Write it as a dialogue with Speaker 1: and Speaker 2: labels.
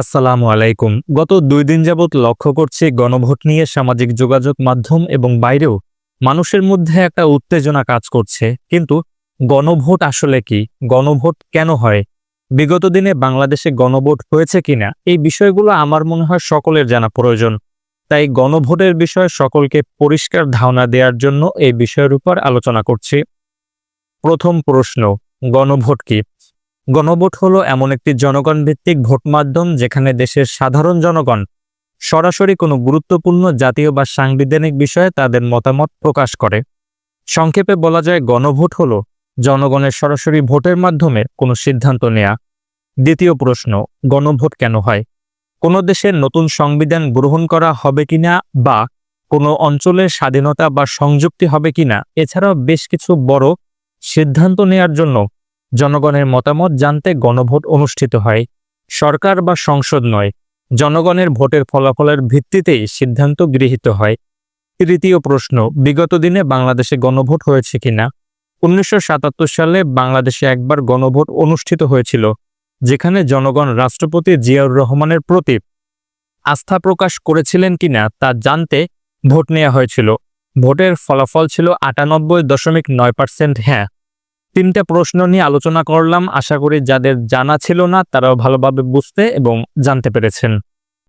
Speaker 1: আসসালামু আলাইকুম। গত দুই দিন যাবৎ লক্ষ্য করছি গণভোট নিয়ে সামাজিক যোগাযোগ মাধ্যম এবং বাইরেও মানুষের মধ্যে একটা উত্তেজনা কাজ করছে। কিন্তু গণভোট আসলে কি? গণভোট কেন হয়? বিগত দিনে বাংলাদেশে গণভোট হয়েছে কিনা? এই বিষয়গুলো আমার মনে হয় সকলের জানা প্রয়োজন। তাই গণভোটের বিষয়ে সকলকে পরিষ্কার ধারণা দেওয়ার জন্য এই বিষয়ের উপর আলোচনা করছি। প্রথম প্রশ্ন, গণভোট কি? গণভোট হলো এমন একটি জনগণ ভিত্তিক ভোট মাধ্যম যেখানে দেশের সাধারণ জনগণ সরাসরি কোনো গুরুত্বপূর্ণ জাতীয় বা সাংবিধানিক বিষয়ে তাদের মতামত প্রকাশ করে। সংক্ষেপে বলা যায়, গণভোট হলো জনগণের সরাসরি ভোটের মাধ্যমে কোনো সিদ্ধান্ত নেয়া। দ্বিতীয় প্রশ্ন, গণভোট কেন হয়? কোনো দেশের নতুন সংবিধান গ্রহণ করা হবে কিনা বা কোনো অঞ্চলের স্বাধীনতা বা সংযুক্তি হবে কিনা, এছাড়াও বেশ কিছু বড় সিদ্ধান্ত নেয়ার জন্য জনগণের মতামত জানতে গণভোট অনুষ্ঠিত হয়। সরকার বা সংসদ নয়, জনগণের ভোটের ফলাফলের ভিত্তিতেই সিদ্ধান্ত গৃহীত হয়। তৃতীয় প্রশ্ন, বিগত দিনে বাংলাদেশে গণভোট হয়েছে কিনা? উনিশশো সাতাত্তর সালে বাংলাদেশে একবার গণভোট অনুষ্ঠিত হয়েছিল, যেখানে জনগণ রাষ্ট্রপতি জিয়াউর রহমানের প্রতি আস্থা প্রকাশ করেছিলেন কিনা তা জানতে ভোট নেওয়া হয়েছিল। ভোটের ফলাফল ছিল আটানব্বই দশমিক নয় পার্সেন্ট হ্যাঁ। তিনটা প্রশ্ন নিয়ে আলোচনা করলাম। আশা করি যাদের জানা ছিল না, তারাও ভালোভাবে বুঝতে এবং জানতে পেরেছেন।